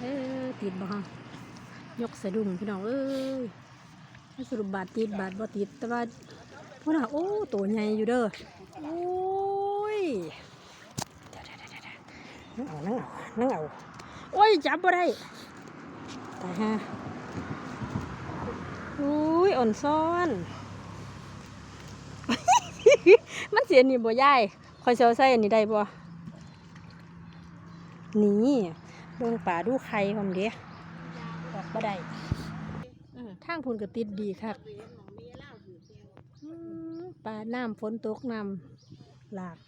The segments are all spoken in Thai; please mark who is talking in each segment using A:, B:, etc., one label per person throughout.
A: เออติดบ่ฮะยกสะดุ้งพี่น้องเอ้ยสรุปบาทติดบาทบ่ติดแต่ว่าพุ่นน่ะโอ้ตัวใหญ่อยู่เด้อโอ้ยนั่งเอานั่งเอานั่งเอาโอ้ยจับบ่ได้ตายฮะอุ้ยอ่อนซ้อน มันเสียนี่บ่ยายคอยเซลใส่อันนี้ได้บ่นี่ เบิ่งป่าดูไข่พร้อมเด้ออกบ่ได้เออทางพุ่นก็ติดดีคักอืมป่าน้ำฝนตกน้ำหลาก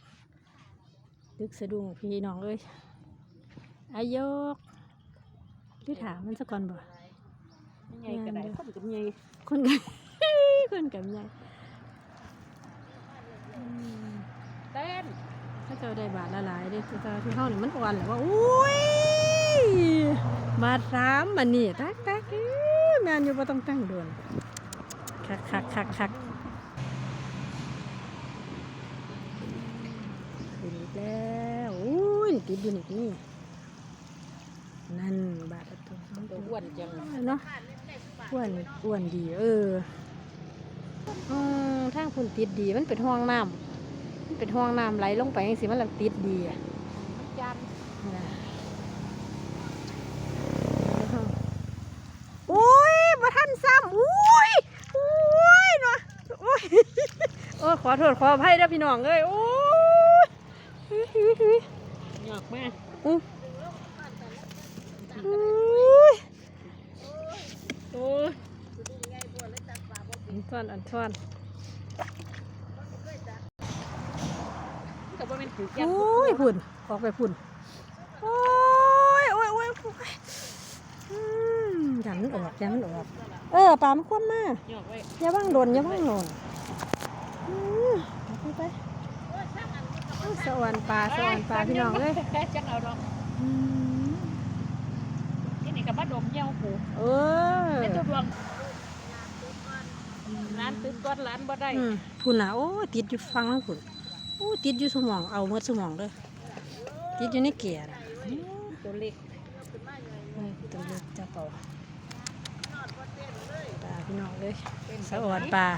A: ดึกสะดุ้งพี่น้องเอ้ยอายกที่ถามมันซะก่อนบ่
B: ใหญ่ก็ได้คนกับใหญ่
A: คนกันคนกันใหญ่อืม
B: เต้น
A: ถ้าเจ้าได้บาทละหลายเด้คือเจ้าที่เฮานี่มันอ่อนแหละว่าอุ้ย บาสามมันนี่ตักตักแม่นอยู่บ่ต้องตั้งโดวนคักคักคักคักขึ้นอีกแล้วอุ้ยติดอยู่นี่นี่นั่นบาทละตัว
B: ตั
A: ว
B: อ้วนจัง
A: เนาะอ้วนอ้วนดีเออทางคุณติดดีมันเป็นห้องน้ำมันเป็นห้องน้ำไหลลงไปจังสิมันละติดดีอะ
B: จาน
A: นะอุ้ยมาทันซ้ำอุ้ยอุ้ยเนาะอุ้ยโอ้ย ขอโทษขออภัยนะพี่น้องเอ้ยโอ้ยอุ๊ยอุ๊ยอุ๊ย
B: หยอกมาก
A: อุ๊ยอุ๊ย
B: โอ้ย
A: อันทอนอันทอน
B: แต่ว่าเป็นถือแก้ม
A: โอ้ยพุ่นออกไปพุ่นโอ้ยโอ้ยโอ้ยโอ้ยอืมยันมันออกยันมันออก เออปลามันคว่ำมา
B: หยอกไว้
A: อย่าว่างโดนอย่าว่างโดนอืมเอา ไปไปเอาสวรรค์ปลาสวรรค์ปลาพี่น้องเลย
B: จังเอาดอก
A: อืม
B: ที่นี่กับบ้าดมเยี่ยวหู
A: เออ
B: เป็นตัวดวงร้านตึกก้อนร้านบ่ได้
A: อืมพุ่นน่ะโอ้ยติดอยู่ฟังแล้วพุ่นโอ้ยติดอยู่สมองเอาหมดสมองเลยติดอยู่ในเกียร์น่ะ
B: ตัวเล็ก
A: เออตัวเล็กจะเป่าปลาพี่น้องเลยสวรรค์ปลา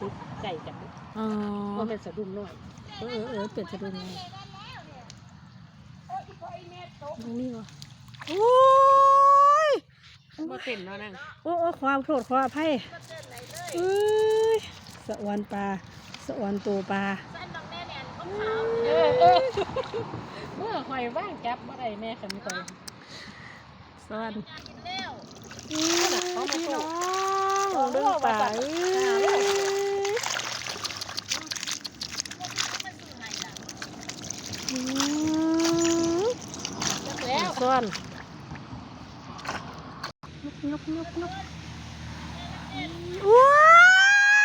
B: ตึกไก่กัน
A: อ๋อ
B: ว่าเป็นสะดุ้งน้อย
A: เออเออเออเป็ดจะดูไงตรงนี้วะโอ้ย
B: บ่เต้นเนาะนั่ง
A: โอ้โอ้ความโทษความอภัยเอ้ยสะอวนปลาสะอวนตัวปลา
B: เออเออเมื่อคอยว่างจับบ่ได้แม่คันคอย
A: สอน
B: อืมน่ะเขามา
A: พี่
B: สู้
A: น้องเรื่องปลาเอ้ยอืม
B: แล้ว
A: ซ่อนนกนกนกโอ้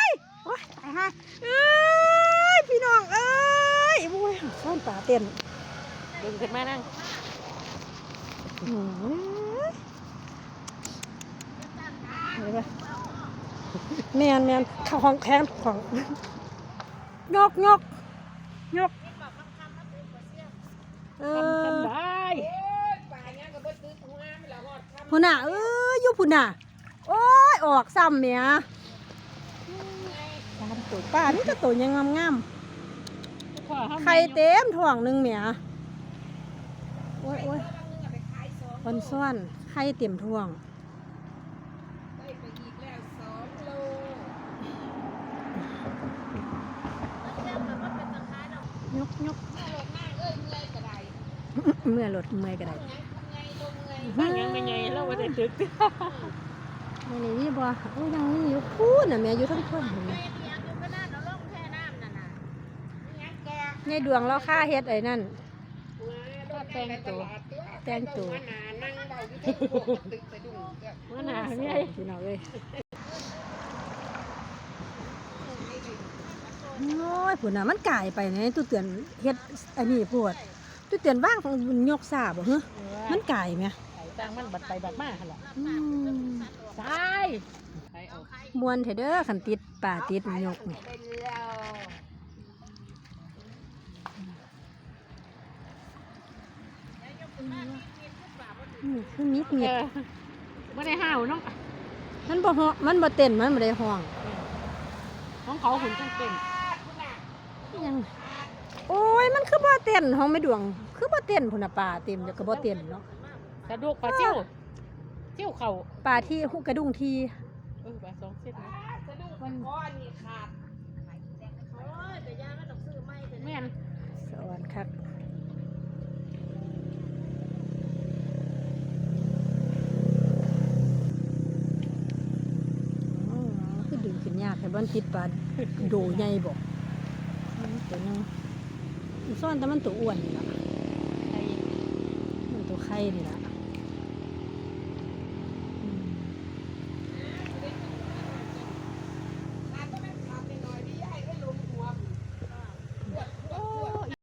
A: ยโอ้ยตายฮะเอ้ยพี่น้องเอ้ยโอ้ยซ่อนป่าเต้น
B: ดึงขึ้นมานั่ง
A: อืมเห็นไหมแมนแมนเข้าของแทนของยกยกยกเอ
B: ทำ
A: อ
B: ทำได้
A: พุ่นน่ะเอ้ยอยู่พุ่นน่ะโอ้ยออกซ้ำเมียตามตัวป้านี่ก็ตัวยังงามๆไข่เต็มท้องหนึ่งเมียโอ้ยโอ้ยวันซ้อนไข่เต็มท้องยกยกเมื่อรถเมื่อยก็ได้
B: บ้างยัง ไม่ไงเราไม่ได้ตึก
A: อันนี้นี่บ่โอ้ยยังนี่อยู่พูดน่ะแม่อยู่ทั้งคนเห็นไหมไงดวงเราค่าเฮ็ดไอ้นั่น
B: แต่งตัว
A: แต่งตัว
B: มื่อหนาไม่
A: พี่น้องเอ้ยโอ้ยพุ่นน่ะมันกลายไปไงตู้เตือนเฮ็ดอันนี้ปวดตู้เตือนว่างของมันยกซาบ่ฮะมันกลายไหม
B: ไอ้ต่าง มันบัดไปบัดมาหั่นล่ะ
A: อืม
B: ตายไปเอา
A: มวนเถอะเด้อคันติดป่าติดยกนี่อืมคือมิดเงี
B: เอย
A: บ
B: อบ่ได้ห้าวน้อง
A: มันบ่ฮ้องมันบ่เต้นมันบ่ได้ห้อง
B: น้องเขาหุ่นจังเป็น
A: อิหยังโอ้ยมันคือบ่เต้นห้องไม่ดวง คือบ่เต้นพุ่นน่ะป่าเต็มเดี๋ยวก็บ่เต้นเนาะ
B: ก ระดูกปลาจิ้วจิ้วเข่า
A: ป่าที่หุกระดุงที
B: เออปลาสองเส้นนะ
A: มัน
B: แม่น
A: สอนคักอ๋อคือดึงขึ้นยากให้บ่มันติดปลาโดใหญ่บ่อืมตัวหนึงมันซ่อนแต่มันตัวอ้วนนี่ล่ะ
B: ไอ้
A: มันตัวไข่นี่ล่ะ